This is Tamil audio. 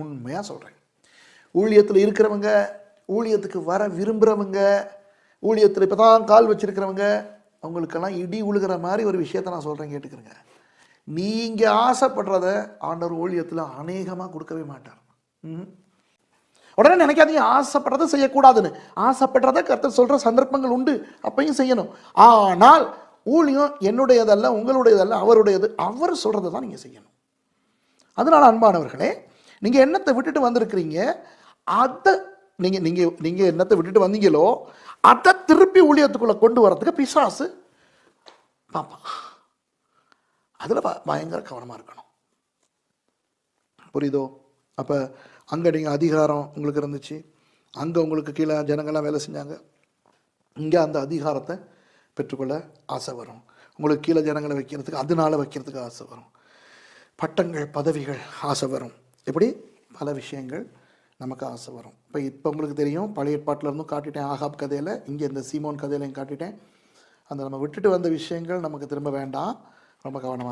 உண்மையாக சொல்கிறேன் ஊழியத்தில் இருக்கிறவங்க ஊழியத்துக்கு வர விரும்புகிறவங்க ஊழியத்தில் இப்போ தான் கால் வச்சிருக்கிறவங்க அவங்களுக்கெல்லாம் இடி உழுகிற மாதிரி ஒரு விஷயத்த நான் சொல்கிறேன் கேட்டுக்கிறேங்க. நீங்கள் ஆசைப்படுறத ஆண்டவர் ஊழியத்தில் அநேகமாக கொடுக்கவே மாட்டார். ம். உடனே நினைக்காதீங்க ஆசைப்படுறத செய்யக்கூடாதுன்னு. ஆசைப்படுறத கர்த்தர் சொல்கிற சந்தர்ப்பங்கள் உண்டு அப்பையும் செய்யணும். ஆனால் ஊழியம் என்னுடையதல்ல உங்களுடையதல்ல அவருடையது அவர் சொல்கிறத தான் நீங்கள் செய்யணும். அதனால் அன்பானவர்களே நீங்கள் எண்ணத்தை விட்டுட்டு வந்திருக்கிறீங்க? அதை நீங்கள் நீங்கள் நீங்கள் எண்ணத்தை விட்டுட்டு வந்தீங்களோ அதை திருப்பி ஊழியத்துக்குள்ளே கொண்டு வரதுக்கு பிசாசு. பார்ப்பான் அதில் பயங்கர கவனமாக இருக்கணும். புரியுதோ? அப்போ அங்கே நீங்கள் அதிகாரம் உங்களுக்கு இருந்துச்சு. அங்கே உங்களுக்கு கீழே ஜனங்கள்லாம் வேலை செஞ்சாங்க. இங்கே அந்த அதிகாரத்தை பெற்றுக்கொள்ள ஆசை வரும். உங்களுக்கு கீழே ஜனங்களை வைக்கிறதுக்கு அதனால வைக்கிறதுக்கு ஆசை வரும். பட்டங்கள் பதவிகள் ஆசை வரும். இப்படி பல விஷயங்கள் நமக்கு ஆசை வரும். இப்போ இப்போ உங்களுக்கு தெரியும் பழைய ஏற்பாட்டில் இருந்தும் காட்டிட்டேன் ஆகாப் கதையில். இங்கே இந்த சீமோன் கதையிலையும் காட்டிட்டேன். அந்த நம்ம விட்டுட்டு வந்த விஷயங்கள் நமக்கு திரும்ப வேண்டாம். ரொம்ப கவனமாக